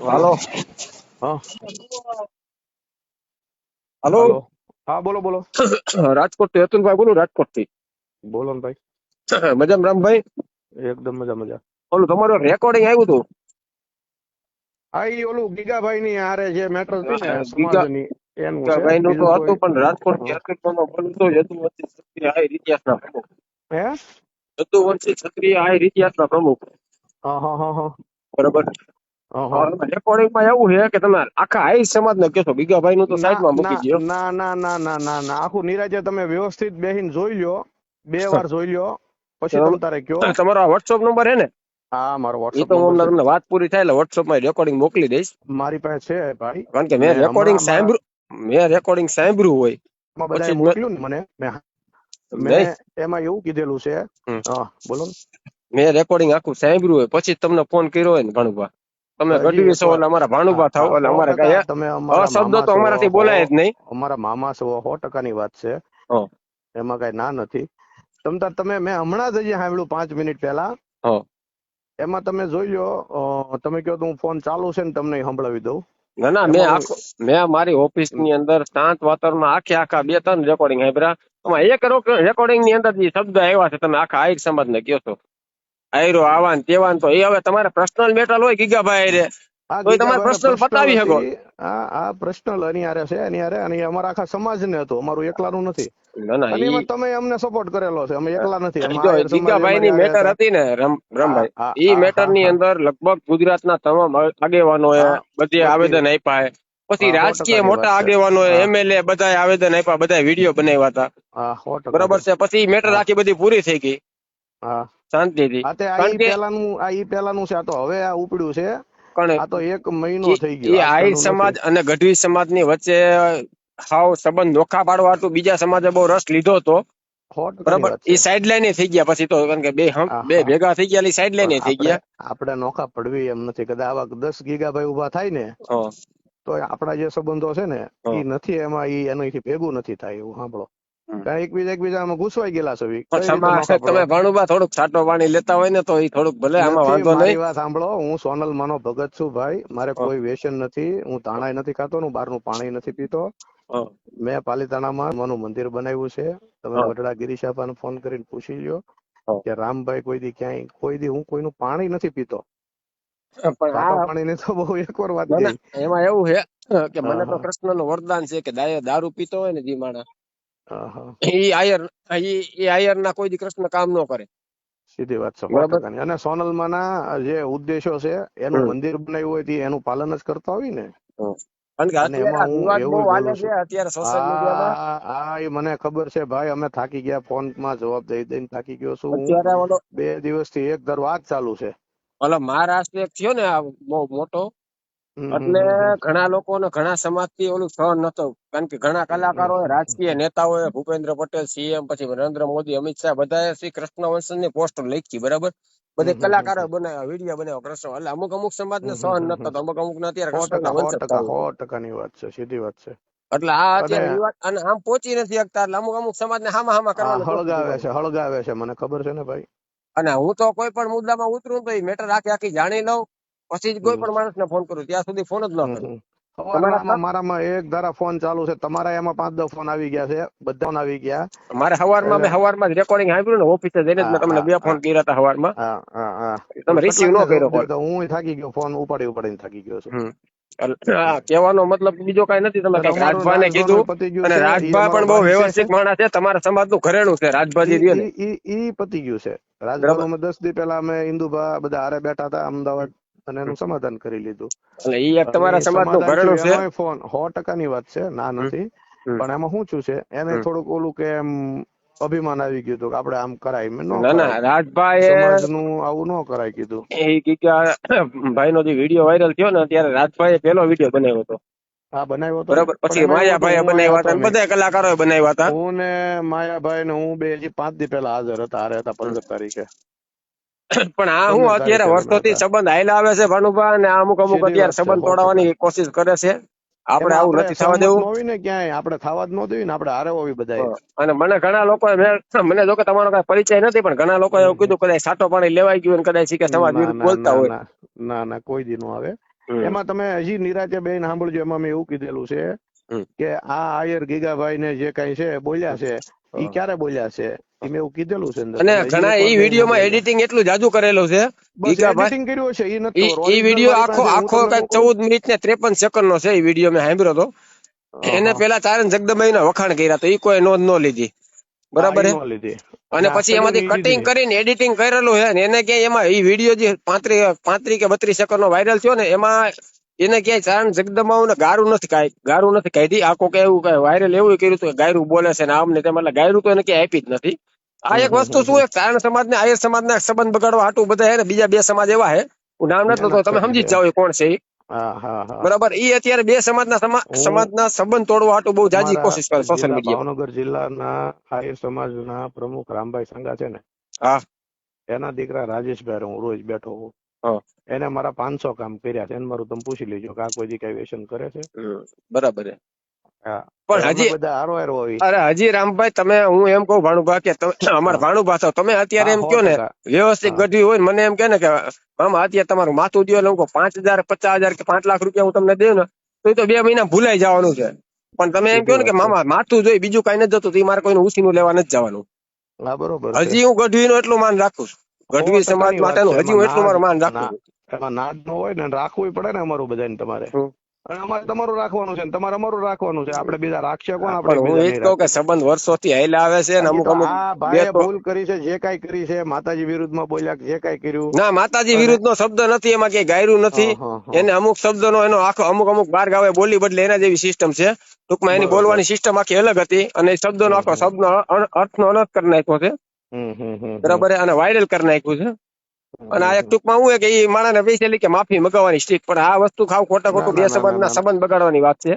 હાલો હા હાલો હાલો હા બોલો બોલો રાજકોટથી અતુલભાઈ બોલું રાજકોટથી બોલો ને ભાઈ મજામાં રામભાઈ એકદમ મજા મજા ઓલું તમારું રેકોર્ડિંગ આવ્યું હતું હા ઈ ઓલું ગીગાભાઈ ની હારે જે મેટર હતી ને હા, સમાજની એનું છે ભાઈ નું તો બીજું હતું કોઈ- પણ રાજકોટથી હકીકતમાં બોલું તો યદુવંશી ક્ષત્રિય આહિર ઇતિહાસના પ્રમુખ હે યદુવંશી ક્ષત્રિય આહિર ઇતિહાસના પ્રમુખ હા હા હા હા બરોબર હા, હા. રેકોર્ડિંગમાં એવું છે કે તમે આખા આઈ સમાજ ને કહેશો. ગીગાભાઈ નું તો સાઈડમાં મૂકી દો ના ના ના ના ના ના. આખું નિરાજે તમે વ્યવસ્થિત બેહીને જોઈ લ્યો. બે વાર જોઈ લ્યો. પછી તમે તારે કયો. તમારો આ નંબર હે ને? હા મારો વોટ્સઅપ તો હું તમને વાત પૂરી થાય એટલે વોટ્સઅપમાં રેકોર્ડિંગ મોકલી દઈશ. મારી પાસે છે ભાઈ. કારણ કે મેં રેકોર્ડિંગ સાંભળ્યું મેં રેકોર્ડિંગ સાંભળ્યું હોય. પછી મોકલ્યું ને મને. મેં મેં એમાં એવું કીધેલું છે. હા બોલો. મેં રેકોર્ડિંગ આખું સાંભળ્યું હોય. પછી તમને ફોન કર્યો હોય ને ભાણુભા. તમે ગઢવી છો એટલે અમારા ભાણુભા થાવ એટલે અમારે કઈ અશબ્દો તો અમારાથી બોલાય જ નહીં. અમારા મામા છો સો ટકાની વાત છે. એમાં કઈ ના નથી. તમ તાર તમે મેં હમણાં જ અહીંયા સાંભળ્યું પાંચ મિનિટ પહેલા. એમાં તમે જોઈ લો તમે કહો તો હું ફોન ચાલુ છે ને તમને સંભળાવી દઉં. ના ના મેં આખો મેં મારી ઓફિસની અંદર શાંત વાતાવરણમાં આખે આખા બે ત્રણ રેકોર્ડિંગ સાંભળ્યા. એક રેકોર્ડિંગની અંદર જે શબ્દ આવ્યા છે તમે આખા આહિર સમાજ ને કહો છો. આયરો આવાન તેવાન તો એ હવે તમારે પર્સનલ મેટલ હોય ગીગાભાઈ રે. તો તમારે પર્સનલ બતાવી શકો. આ આ પર્સનલ એની છે એની અને અમારા આખા સમાજ ને હતું અમારું એકલાનું નથી. ના ના તમે અમને સપોર્ટ કરેલો છે અમે એકલા નથી ગીગાભાઈ ની મેટર હતી. ને રમ રમભાઈ ઈ મેટરની અંદર લગભગ ગુજરાતના તમામ આગેવાનોએ બધે આવેદન આપ્યા. છે. પછી રાજકીય મોટા આગેવાનો. એમએલએ બધા આવેદન આપ્યા બધા વીડિયો બનાવ્યા હતા. બરાબર. છે પછી મેટર આખી બધી પૂરી થઈ ગઈ. હા. શાંતિથી આ પેલાનું આ ઈ છે આ તો હવે આ ઉપડ્યું છે. આ તો એક મહિનો થઈ ગયો આહિર સમાજ અને ગઢવી સમાજની વચ્ચે હાવ સંબંધ નોખા પાડવા બીજા સમાજે બહુ રસ લીધો હતો બરાબર? વાત સાઈડ લાઈન થઈ ગયા પછી તો કારણ કે બે બે ભેગા થઈ ગયા સાઈડ લાઈન થઈ ગયા. આપણે નોખા પડવી એમ નથી. કદાચ આવા દસ ગીગાભાઈ ઊભા થાય ને. તો આપણા જે સંબંધો છે ને એ નથી એમાં એ એનાથી ભેગું નથી થાય એવું સાંભળો. એકબીજા એકબીજામાં ઘૂસવાઈ ગયેલા છે? તમે ભાણુબા થોડુંક છાંટો પાણી લેતા હોય ને તો ઈ થોડુંક ભલે આમાં વાંધો નહીં. વાત સાંભળો હું સોનલ માનો ભગત છું ભાઈ. મારે કોઈ વ્યસન નથી હું તાણાય નથી ખાતો હું બહારનું પાણી નથી પીતો. મેં પાલીતાણામાં માનું મંદિર બનાવ્યું છે. તમે વડડા વડડા ગિરીશાપાને ફોન કરીને પૂછી લ્યો કે રામભાઈ કોઈ દી ક્યાંય કોઈ દી હું કોઈનું પાણી નથી પીતો. પણ પાણી ની તો બહુ એકવાર વાત એમાં એવું છે કે મને તો હા. કૃષ્ણનું વરદાન છે કે દારૂ પીતો હોય ને જે માણસ. હા, હા. આયર ઈ ઈ આયર ના કોઈ દી કૃષ્ણ કામ ન કરે. સીધી વાત છે સો બરાબર. ટકાની જે ઉદ્દેશો છે એનું મંદિર બનાવ્યું હોય તે એનું પાલન જ કરતા હોય ને? મને ખબર છે ભાઈ અમે થાકી ગયા ફોનમાં જવાબ દઈ દઈને થાકી ગયો છું. બે દિવસથી એક દર વાત ચાલુ છે. ઓલો મહારાષ્ટ્ર એક થયો ને મોટો એટલે ઘણા લોકો લોકોને ઘણા સમાજથી ઓલું સહન નતો કારણ કે ઘણા કલાકારો રાજકીય નેતાઓ ભૂપેન્દ્ર પટેલ સીએમ પછી નરેન્દ્ર મોદી અમિત શાહ બધાએ શ્રી કૃષ્ણ વંશનની પોસ્ટ લખી બરાબર? બધે કલાકારો બનાવ્યા વીડિયો બનાવ્યા કૃષ્ણ એટલે અમુક અમુક સમાજ ને સહન નતો અમુક અમુક ને અત્યારે સો ટકા ટકાની વાત છે સીધી વાત છે. એટલે આ અત્યારે અને આમ પહોંચી નથી શકતા એટલે અમુક અમુક સમાજ ને હામા હામા કરવા હળગાવે છે હળગાવે છે મને ખબર છે ને ભાઈ. અને હું તો કોઈ પણ મુદ્દામાં ઉતરું તો એ મેટર આખી આખી જાણી લઉં પછી કોઈ. પણ માણસને ફોન કરું ત્યાં સુધી ફોન જ ન કરું. મારામાં એક ધારા ફોન ચાલુ છે તમારા એમાં પાંચ દસ ફોન આવી ગયા છે બધા ફોન આવી ગયા. મારે હવારમાં મેં હવારમાં જ રેકોર્ડિંગ સાંભળ્યું ને ઓફિસે જઈને જ મેં તમને બે ફોન કર્યા હતા હવારમાં. હા હા હા. તમે રિસીવ ન કર્યો. હું થાકી ગયો ફોન ઉપાડી ઉપાડીને થાકી ગયો છું. કહેવાનો મતલબ બીજો કઈ નથી તમે કંઈક તમારું રાજભાને કીધું ગયું અને રાજભા પણ બહુ વ્યવસ્થિત માણસ છે તમારા સમાજનું ઘરેણું છે રાજભાજી રહ્યો ને. ઈ- પતી ગયું છે. રાજભવનમાં દસ દી પહેલા અમે ઇન્દુભા બધા હારે બેઠા હતા અમદાવાદ અને એનું સમાધાન કરી લીધું. એટલે એ એક તમારા સમાજનું ઘરેણું છે ફોન સો ટકાની વાત છે ના નથી. પણ એમાં શું છું છે એને થોડુંક ઓલું કે એમ અભિમાન આવી ગયું હતું કે આપણે આમ કરાય. મેં ન ના રાજભાઈ સમાજનું આવું ન કરાય કીધું. એ કે ભાઈનો જે વીડિયો વાયરલ થયો ને ત્યારે રાજભાઈએ પહેલો વીડિયો બનાવ્યો હતો. હા બનાવ્યો હતો? બરાબર પછી હું બનાવ્યા હતા બધા કલાકારોએ બનાવ્યા હતા. હું ને માયાભાઈ ને હું બે હજી પાંચ દી પહેલા હાજર હતા હારે હતા પંદર તારીખે. પણ આ હું અત્યારે વર્ષોથી સંબંધ હાલ્યા આવે છે ભાનુભા અને અમુક અમુક અત્યારે સંબંધ તોડાવવાની કોશિશ કરે છે. આપણે આવું નથી થવા દેવું. ને ક્યાંય આપણે થવા જ ન દેવી ને આપણે હારે બધા અને મને ઘણા લોકો મને જો કે તમારો કઈ પરિચય નથી પણ ઘણા લોકો એવું કીધું કદાચ સાટો પાણી લેવાઈ ગયું કદાચ કે સમાજ ના વિરુદ્ધ ના બોલતા હોય. ના ના ના કોઈ દી નો આવે. એમાં તમે હજી નિરાજે બેન સાંભળજો એમાં મેં એવું કીધેલું છે કે આ આયર ગીગાભાઈ ને જે કઈ છે બોલ્યા છે ઈ ક્યારે બોલ્યા છે? ઈ મેં એવું કીધેલું છે અંદર. અને ઘણા એ વિડીયોમાં એડિટિંગ એટલું જાજુ કરેલું છે. એડિટિંગ કર્યું છે એ નથી Original વીડિયો આખો આખો કંઈક ચૌદ મિનિટ ને ત્રેપન સેકન્ડ નો છે એ વીડિયો મેં સાંભળ્યો હતો એને પેલા ચારણ જગદંબાઈ ના વખાણ કર્યા તો એ કોઈ નોંધ ન લીધી. બરાબર નો. અને પછી એમાંથી કટિંગ કરીને એડિટિંગ કરેલું છે ને એને ક્યાંય એમાં એ વીડિયો જે પાંત્રીસ પાંત્રીસ કે બત્રીસ સેકન્ડ નો વાયરલ થયો ને એમાં એને ક્યાંય ચારણ જગદંબાઓને ગારું નથી કાઢી ગારું નથી કાઢી આખો કે એવું કઈ વાયરલ એવું કર્યું હતું કે ગાયરું બોલે છે ને આમ ને તેમ એટલે ગાયરું તો એને ક્યાંય આપી જ નથી. આ એક વસ્તુ શું એક ચારણ સમાજ ને આયર સમાજ ના સંબંધ બગાડવા હાટું બધા હે ને બીજા બે સમાજ એવા હે હું નામ નથી લેતો તમે સમજી જ જાઓ કોણ છે બરાબર? એ અત્યારે બે સમાજના સમાજના સંબંધ તોડવા હાટું બહુ જાજી કોશિશ કરે સોશિયલ મીડિયા ભાવનગર જિલ્લાના આહિર સમાજના પ્રમુખ રામભાઈ સંઘા છે ને. હા. એના દીકરા રાજેશભાઈ હું રોજ બેઠો હું. એને મારા પાંચસો કામ કર્યા છે. એને મારું તમે પૂછી લેજો કે આ કોઈ દી કઈ વ્યસન કરે છે? બરાબર પણ હજી અરે હજી રામભાઈ તમે હું એમ કહું ભાણુભા કે અમારા ભાણુભા છો તમે અત્યારે એમ કયો ને વ્યવસ્થિત ગઢવી હોય મને એમ કે ને કે મામા અત્યારે તમારું માથું દ્યો એટલે પાંચ હજાર પચાસ હજાર કે પાંચ લાખ રૂપિયા હું તમને દઉં ને તો એ તો બે મહિના ભૂલાઈ જવાનું છે. પણ તમે એમ કહો ને કે. મામા માથું જોઈ બીજું કઈ નથી જતું તો મારે કોઈ ઉછીનું લેવા નથી જવાનું. બરોબર હજી હું ગઢવી નું એટલું માન રાખું છું. ગઢવી સમાજ માટેનું હજી હું એટલું મારું માન રાખું એમાં નાદ નો હોય ને રાખવું પડે ને અમારું બધાને તમારે. અને અમારે તમારું રાખવાનું છે તમારે અમારું રાખવાનું છે. આપણે બીજા રાખશે કોણ? આપણે હું એ કહું કે સંબંધ વર્ષોથી હેલા આવે છે ને અમુક અમુક આ ભાઈએ ભૂલ કરી છે જે કાંઈ કરી છે માતાજી વિરુદ્ધમાં બોલ્યા જે કાંઈ કર્યું. ના માતાજી વિરુદ્ધ નો શબ્દ નથી એમાં ક્યાંય ગાયરું નથી. એને અમુક શબ્દનો એનો આખો અમુક અમુક બાર ગાવે બોલી બદલે એના જેવી સિસ્ટમ છે. ટૂંકમાં એની બોલવાની સિસ્ટમ આખી અલગ હતી અને એ શબ્દનો આખો શબ્દ શબ્દનો અ- અર્થનો અનર્થ કરી નાખ્યો છે. બરાબર અને વાયરલ કરી નાખ્યું છે. અને આ એક ટૂંકમાં હું કે એ માણસને પૈસા કે માફી મગાવવાની સ્ટીક પણ આ વસ્તુ ખાવ ખોટા ના, ખોટું બે સંબંધના સંબંધ બગાડવાની વાત છે.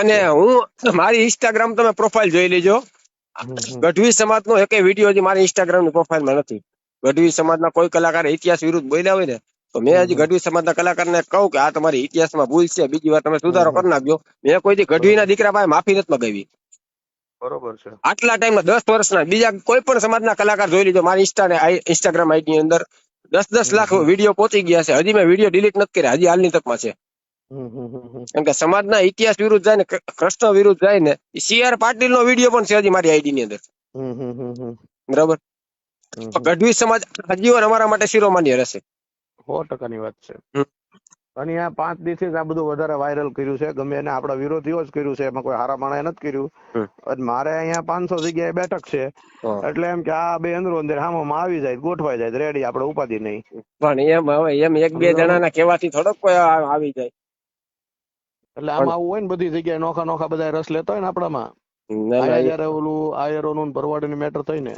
અને હું મારી ઇન્સ્ટાગ્રામ તમે પ્રોફાઇલ જોઈ લેજો. ગઢવી સમાજ સમાજનો એકેય વીડિયો હજી મારી ઇન્સ્ટાગ્રામની પ્રોફાઇલમાં નથી. ગઢવી સમાજના કોઈ કલાકાર ઇતિહાસ વિરુદ્ધ બોલ્યા હોય ને તો મેં હજી. ગઢવી સમાજના કલાકારને કહું કે આ તમારી ઇતિહાસમાં ભૂલ છે બીજી વાર તમે સુધારો કરી નાખજો. મેં કોઈ ગઢવીના દીકરા પાસે માફી નથી મગાવી. બરોબર છે. આટલા ટાઈમમાં દસ વર્ષના બીજા કોઈ પણ સમાજના કલાકાર જોઈ લીધો. મારી ઇન્સ્ટા ને ઇન્સ્ટાગ્રામ આઈડી ની અંદર દસ દસ લાખ વીડિયો પહોંચી ગયા છે. હજી મેં વીડિયો ડિલીટ નથી કર્યા. હજી હાલની તકમાં છે. હમ, હમ, હમ, હમ. કેમ કે સમાજના ઇતિહાસ વિરુદ્ધ જાય ને કૃષ્ણ વિરુદ્ધ જાય ને સી આર પાટીલ નો વીડિયો પણ છે હજી મારી આઈડી ની અંદર. હમ, હમ, હમ, હમ. બરાબર? ગઢવી સમાજ હજી અમારા માટે શિરોમાન્ય રહેશે. સો ટકાની વાત છે. અને આ પાંચ દિવસથી આ બધું વધારે વાયરલ કર્યું છે. ગમે એને આપણા વિરોધીઓ જ કર્યું છે એમાં કોઈ હારા માણા નથી કર્યું. અને મારે અહીંયા પાંચસો જગ્યાએ બેઠક છે. એટલે એમ કે આ બે અંદરો અંદર હામાં આવી જાય ગોઠવાઈ જાય રેડી આપણે ઉપાધિ નહીં. પણ એમ હવે એમ એક બે જણાના કહેવાથી થોડોક કોઈ આવી જાય. એટલે આમાં આવું હોય ને બધી જગ્યાએ નોખા નોખા બધા રસ લેતા હોય ને આપણામાં. જયારે ઓલું આયરોનું ભરવાડની મેટર થઈ ને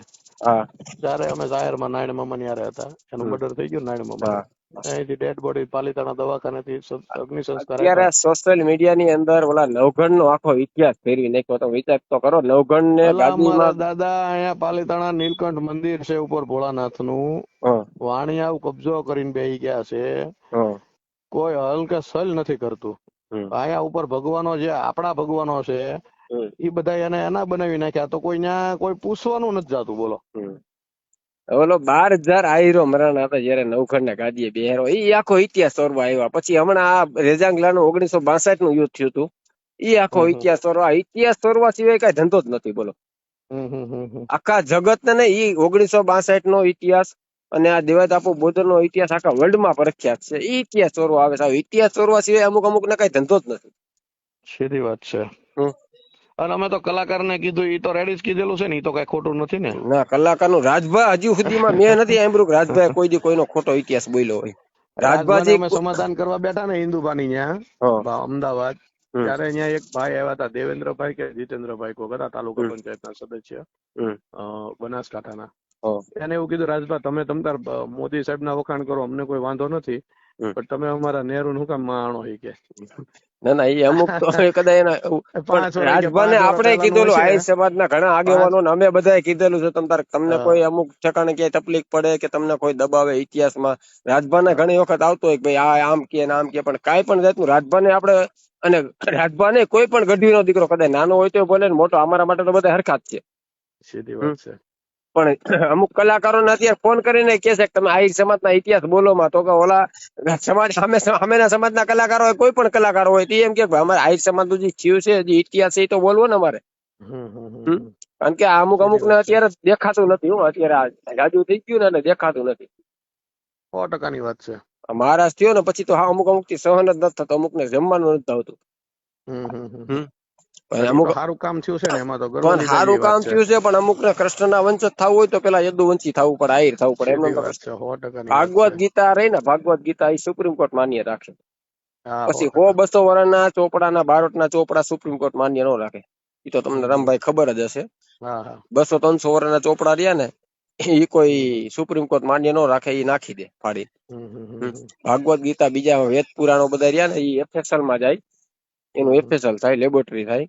ત્યારે અમે જાહેરમાં નાયણ મામા યારે હતા. એનું. મર્ડર થઈ ગયું નાયણ મામા હા. અહીંથી ડેડ બોડી પાલિતાણા દવાખાનેથી અગ્નિ સંસ્કાર અત્યારે સોશિયલ મીડિયા ની અંદર ઓલા નવગણ નો આખો ઇતિહાસ ફેરવી નાખ્યો તો વિચાર તો કરો નવગણ ને ગાદીમાં દાદા અહીંયા પાલિતાણા નીલકંઠ મંદિર છે ઉપર ભોળાનાથનું હા, વાણિયા કબજો કરીને બેહી ગયા છે. કોઈ હલ કે સલ નથી કરતું. અહીંયા ઉપર ભગવાનો જે આપણા ભગવાનો છે એ બધા એને એના બનાવી નાખ્યા. તો કોઈ ન્યા કોઈ પૂછવાનું નથી જાતું બોલો. ઓલો બાર હજાર આયરો મરણ હતા જયારે નવખંડ ના ગાદીએ બેહેરો. એ આખો ઇતિહાસ ચોરવા આવ્યા. પછી હમણાં આ રેજાંગલા નું ઓગણીસો બાસઠનું યુદ્ધ થયું હતું. એ આખો. ઇતિહાસ ચોરવા ઇતિહાસ ચોરવા સિવાય કઈ ધંધો જ નથી બોલો. આખા જગત ને ઈ ઓગણીસો બાસઠ નો ઇતિહાસ અને આ દેવાદાપુ બોદર નો ઇતિહાસ આખા વર્લ્ડમાં પ્રખ્યાત છે. એ ઇતિહાસ ચોરવા આવે છે. ઇતિહાસ ચોરવા સિવાય અમુક અમુક ને કઈ ધંધો જ નથી. સીધી વાત છે. હમ. અને અમે તો કલાકારને કીધું એ તો રેડી જ કીધેલું છે ને એ તો કઈ ખોટું નથી ને. ના કલાકારનું રાજભા હજુ સુધીમાં મેં નથી સાંભળ્યું કે રાજભાઈ કોઈ દી કોઈનો ખોટો ઇતિહાસ બોલ્યો હોય. રાજભાજી અમે સમાધાન કરવા બેઠા ને હિન્દુભાની ન્યા અમદાવાદ ત્યારે અહીંયા એક ભાઈ આવ્યા હતા દેવેન્દ્રભાઈ કે જીતેન્દ્રભાઈ હતા તાલુકા પંચાયત પંચાયતના સદસ્ય બનાસકાંઠાના. એને એવું કીધું રાજભા તમે તમતાર મોદી સાહેબ ના વખાણ કરો અમને કોઈ વાંધો નથી પણ તમે અમારા નેહરુ નું કામ માણો કે. ના ના એ અમુક તો કદાચ એના રાજભાને આપણે કીધેલું. આહિર સમાજના ઘણા આગેવાનો અમે બધાએ કીધેલું છે તમ તાર તમને કોઈ અમુક ઠેકાણે ક્યાંય તકલીફ પડે કે તમને કોઈ દબાવે ઇતિહાસમાં? રાજભાને ઘણી વખત આવતો હોય કે ભાઈ આ આમ કે આમ કે પણ કાંઈ પણ જાતનું રાજભાને આપણે અને રાજભાને કોઈ પણ ગઢવીનો દીકરો કદાચ નાનો હોય તો બોલે ને મોટો અમારા માટે તો બધા હરખા જ છે. સીધી વાત છે. પણ અમુક કલાકારોને અત્યારે ફોન કરીને કે છે કે તમે આહિર સમાજના ઇતિહાસ બોલો માં. તો કે ઓલા સમાજ સામે સામેના સમાજના કલાકારો હોય કોઈ પણ કલાકાર હોય તે એમ કે અમારે આહિર સમાજનું જે થયું છે જે ઇતિહાસ છે એ તો બોલવો ને અમારે. કારણ કે આ અમુક અમુક ને અત્યારે દેખાતું નથી હું. અત્યારે જાજુ થઈ ગયું ને દેખાતું નથી. સો ટકાની વાત છે. મહારાજ થયો ને પછી તો હા અમુક અમુકથી સહન જ નથી થતો અમુક ને જમવાનું નથી આવતું. પણ અમુક સારું કામ થયું છે ને એમાં તો પણ સારું કામ થયું છે પણ અમુક ને કૃષ્ણના વંશજ થવું હોય તો પેલા થવું પડે આહિર થવું પડે એમને ભાગવત ગીતા રહી ને ભાગવત ગીતા એ સુપ્રીમ કોર્ટ માન્ય રાખે. પછી હો પછી વર્ષ ના બસો વર્ષના ચોપડાના બારોટના ચોપડા સુપ્રીમ કોર્ટ માન્ય ન રાખે. એ તો તમને રામભાઈ ખબર જ હશે. બસો ત્રણસો વર્ષના ચોપડા રહ્યા ને એ કોઈ સુપ્રીમ કોર્ટ માન્ય ન રાખે એ નાખી દે ફાડી. ભાગવત ગીતા બીજા વેદ પુરાણો બધા રહ્યા ને એ એફએસએલમાં જાય. એનું. એફએસએલ થાય લેબોરેટરી થાય.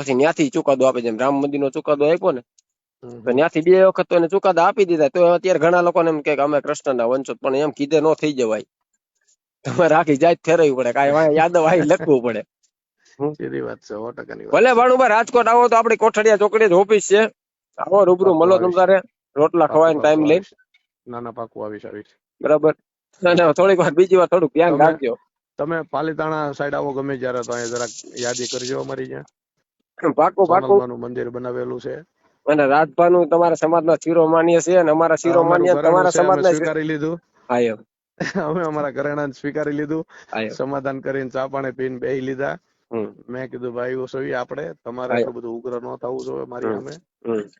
પછી ત્યાંથી ચુકાદો આપે જેમ રામ મંદિર નો ચુકાદો આપ્યો ને તો ત્યાંથી બે વખત તો એને ચુકાદા આપી દીધા. તો અત્યારે ઘણા લોકોને એમ કે અમે કૃષ્ણના વંશો પણ એમ કીધે ન થઈ જવાય. તમારે આખી જાત ફેરવવી પડે. કાંઈ યાદવ આવી લખવું પડે. સીધી વાત છે સો ટકાની ભલે ભાણુભાઈ રાજકોટ આવો તો આપડી કોઠડિયા ચોકડી ઓફિસ છે. આવો રૂબરૂ મળો તમારે રોટલા ખવાય ટાઈમ લઈ નાના ના ના પાકું આવીશ આવીશ. બરાબર. ના થોડીક વાર બીજી વાર થોડુંક ધ્યાન રાખજો. તમે પાલીતાણા સાઈડ આવો ગમે જ્યારે તો અહીંયા જરાક યાદી કરજો અમારી ત્યાં. પાકું પાકું. મંદિર બનાવેલું છે. અને રાજભાનું તમારા સમાજના શિરો માન્ય છે અને અમારા શિરો અમારું માન્ય તમારા સમાજના સ્વીકારી લીધું. હા એમ. અમે અમારા ઘરેણા સ્વીકારી લીધું. સમાધાન કરીને ચા પાણી પીને બેહી લીધા. મેં કીધું ભાઈ સોવી આપણે. તમારે એટલું બધું ઉગ્ર ન થવું જોઈએ મારી અમે સામે.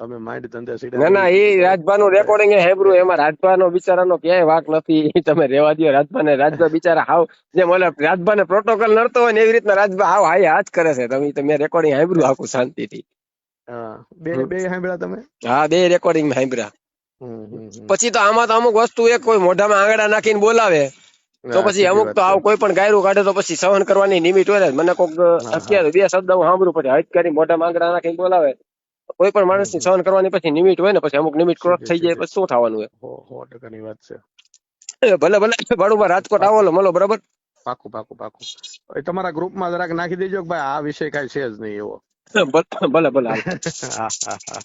તમે માઇન્ડ ધંધે ના સીડા ના એ રાજભાનું રેકોર્ડિંગ એ હેબરું એમાં રાજભાનો બિચારાનો ક્યાંય વાક નથી. તમે રેવા દો રાજભાને. રાજભા બિચારા હાવ જેમ ઓલા રાજભાને પ્રોટોકોલ નડતો હોય ને એવી રીતના રાજભા હાવ હાય હાથ કરે છે. તમે તમે રેકોર્ડિંગ હેબ્રુ આખું શાંતિથી? હા. બે બે સાંભળ્યા તમે? હા બે રેકોર્ડિંગ સાંભળ્યા. હમ. પછી તો આમાં તો અમુક વસ્તુ એક કોઈ મોઢામાં આંગળા નાખીને બોલાવે. તો પછી અમુક તો આવું કોઈ પણ ગાયરું કાઢે તો પછી સહન કરવાની નિમિત હોય ને મને કોક અત્યારે બે શબ્દ હું સાંભળું પછી હજ કરી મોઢામાં આંગળા નાખીને બોલાવે. કોઈ પણ માણસની સહન કરવાની પછી લિમિટ હોય ને પછી અમુક લિમિટ ક્રોસ થઈ જાય પછી શું થવાનું હોય? સો ટકાની વાત છે. ભલે ભલે બરોબર રાજકોટ આવો લો મળો બરાબર? પાકું પાકું પાકું. એ તમારા ગ્રુપમાં જરાક નાખી દેજો કે ભાઈ આ વિષય કઈ છે જ નહીં એવો. ભલે ભલે હા હા હા